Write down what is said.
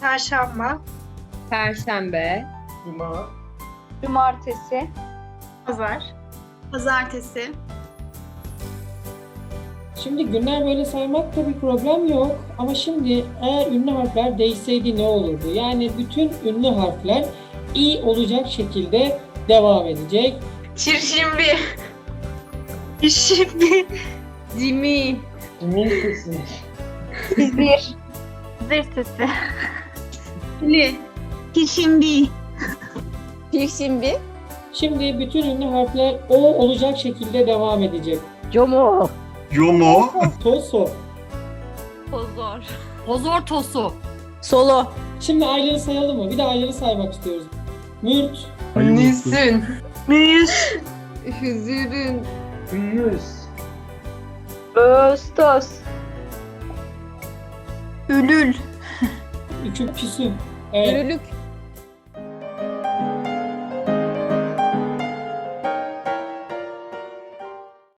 Çarşamba. Perşembe. Cuma, Cumartesi. Pazar. Pazartesi. Şimdi günler böyle saymakta bir problem yok. Ama şimdi eğer ünlü harfler değişseydi ne olurdu? Yani bütün ünlü harfler i olacak şekilde devam edecek. Çirşimbi. Çirşimbi. Cimi. Kimin sesi? Bir. Zır sesi. Li. Çirşimbi. Pirşimbi. Şimdi bütün ünlü harfler o olacak şekilde devam edecek. Como. Yomo, Toso. Pozor. Ozor tosu. Solo. Şimdi ayları sayalım mı? Bir de ayları saymak istiyoruz. Mürt, Nüsün. Müyüz. Hüzürün. Gündüz, Ağustos. Ülül. Üçü Püsü. Evet. Ürülük.